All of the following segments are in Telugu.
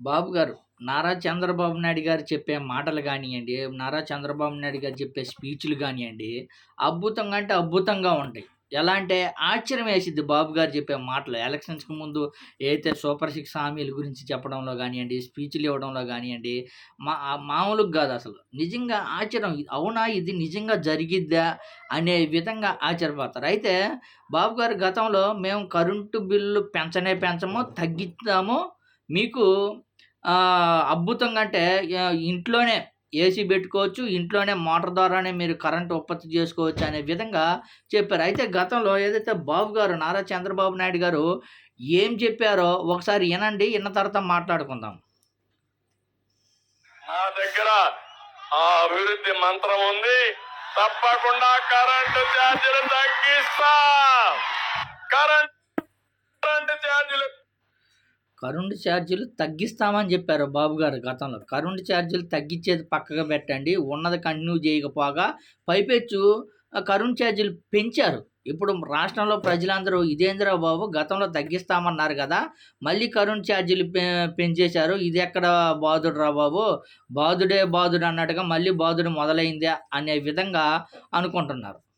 బాబు గారు నారా చంద్రబాబు నాయుడు గారు చెప్పే మాటలు కానివ్వండి నారా చంద్రబాబు నాయుడు గారు చెప్పే స్పీచ్లు కానివ్వండి అద్భుతంగా అంటే అద్భుతంగా ఉంటాయి. ఎలా అంటే ఆశ్చర్యం వేసిద్ది బాబు గారు చెప్పే మాటలు. ఎలక్షన్స్కి ముందు ఏదైతే సూపర్ సిక్స్ హామీల గురించి చెప్పడంలో కానివ్వండి స్పీచ్లు ఇవ్వడంలో కానివ్వండి మా మామూలుగా కాదు అసలు. నిజంగా ఆశ్చర్యం అవునా ఇది నిజంగా జరిగిద్దా అనే విధంగా ఆశ్చర్యపోతారు అయితే బాబు గారు గతంలో మేము కరెంటు బిల్లు పెంచనే పెంచము తగ్గిస్తాము మీకు అద్భుతంగా అంటే ఇంట్లోనే ఏసీ పెట్టుకోవచ్చు ఇంట్లోనే మోటార్ ద్వారానే మీరు కరెంట్ ఉత్పత్తి చేసుకోవచ్చు అనే విధంగా చెప్పారు. అయితే గతంలో ఏదైతే బాబు గారు నారా చంద్రబాబు నాయుడు గారు ఏం చెప్పారో ఒకసారి వినండి విన్న తర్వాత మాట్లాడుకుందాం. నా దగ్గర ఆ అభివృద్ధి మంత్రం ఉంది. తప్పకుండా కరెంటు ఛార్జీలు తగ్గిస్తా. కరెంట్ కరెంటు ఛార్జీలు కరెంటు ఛార్జీలు తగ్గిస్తామని చెప్పారు బాబు గారు గతంలో. కరెంటు ఛార్జీలు తగ్గించేది పక్కగా పెట్టండి ఉన్నది కంటిన్యూ చేయకపోగా పైపెచ్చు ఆ కరెంటు ఛార్జీలు పెంచారు. ఇప్పుడు రాష్ట్రంలో ప్రజలందరూ ఇదేంద్రా బాబు గతంలో తగ్గిస్తామన్నారు కదా మళ్ళీ కరెంటు ఛార్జీలు పె- పెంచేశారు ఇది ఎక్కడ బాధుడు రా బాబు? బాధుడే బాధుడు అన్నట్టుగా మళ్ళీ బాధుడు మొదలైందే అనే విధంగా అనుకుంటున్నారు.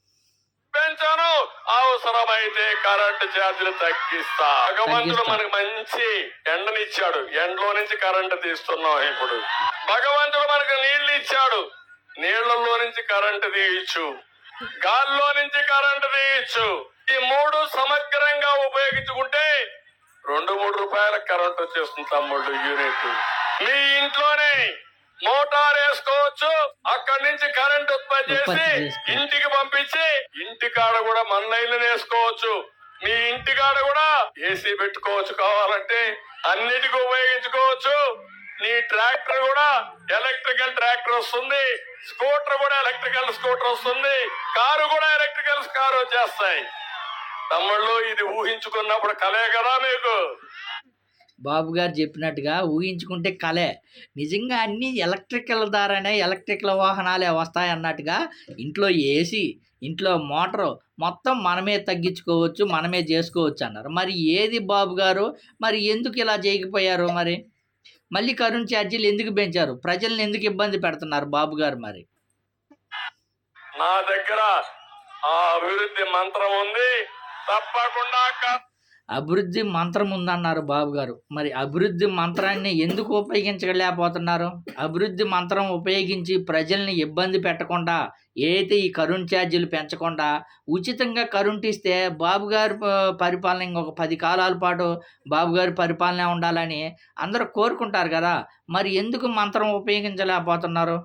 పెంచాను. అవసరమైతే కరెంటు ఛార్జీలు తగ్గిస్తా. భగవంతుడు. మనకు మంచి ఎండనిచ్చాడు. ఎండలో నుంచి కరెంటు తీస్తున్నాం ఇప్పుడు. భగవంతుడు మనకు నీళ్ళు ఇచ్చాడు. నీళ్ళలో నుంచి కరెంటు తీయచ్చు. గాల్లో నుంచి కరెంటు తీయచ్చు. ఈ మూడు సమగ్రంగా ఉపయోగించుకుంటే రెండు మూడు రూపాయల కరెంట్ వచ్చేస్తుంది తమ్ముళ్ళు యూనిట్. మీ ఇంట్లోనే మోటార్ వేసుకోవచ్చు. అక్కడి నుంచి కరెంట్ ఉత్పత్తి చేసి. ఇంటికి పంపించి ఇంటి కాడ కూడా మన్నైలు వేసుకోవచ్చు. మీ ఇంటి కాడ కూడా ఏసీ పెట్టుకోవచ్చు కావాలంటే అన్నిటికీ ఉపయోగించుకోవచ్చు. నీ ట్రాక్టర్ కూడా ఎలక్ట్రికల్ ట్రాక్టర్ వస్తుంది. స్కూటర్ కూడా ఎలక్ట్రికల్ స్కూటర్ వస్తుంది. కారు కూడా ఎలక్ట్రికల్ కారు వచ్చేస్తాయి. తమ్ముళ్ళు ఇది ఊహించుకున్నప్పుడు కలే కదా మీకు. బాబు గారు చెప్పినట్టుగా ఊహించుకుంటే కలే. నిజంగా అన్నీ ఎలక్ట్రికల్ ద్వారానే ఎలక్ట్రికల్ వాహనాలే వస్తాయి అన్నట్టుగా ఇంట్లో ఏసీ ఇంట్లో మోటారు మొత్తం మనమే తగ్గించుకోవచ్చు మనమే చేసుకోవచ్చు అన్నారు. మరి ఏది బాబు గారు? మరి ఎందుకు ఇలా చేయకపోయారు మరి? మళ్ళీ కరెంట్ ఛార్జీలు ఎందుకు పెంచారు? ప్రజల్ని ఎందుకు ఇబ్బంది పెడుతున్నారు బాబు గారు మరి? నా దగ్గర ఆ అభివృద్ధి మంత్రం ఉంది. తప్పకుండా అభివృద్ధి మంత్రం ఉందన్నారు బాబు గారు. మరి అభివృద్ధి మంత్రాన్ని ఎందుకు ఉపయోగించలేకపోతున్నారు? అభివృద్ధి మంత్రం ఉపయోగించి ప్రజల్ని ఇబ్బంది పెట్టకుండా ఏదైతే ఈ కరెంట్ ఛార్జీలు పెంచకుండా ఉచితంగా కరెంట్ ఇస్తే బాబు గారి పరిపాలన ఇంకొక పది కాలాల పాటు బాబు గారి పరిపాలన ఉండాలని అందరూ కోరుకుంటారు కదా. మరి ఎందుకు మంత్రం ఉపయోగించలేకపోతున్నారు?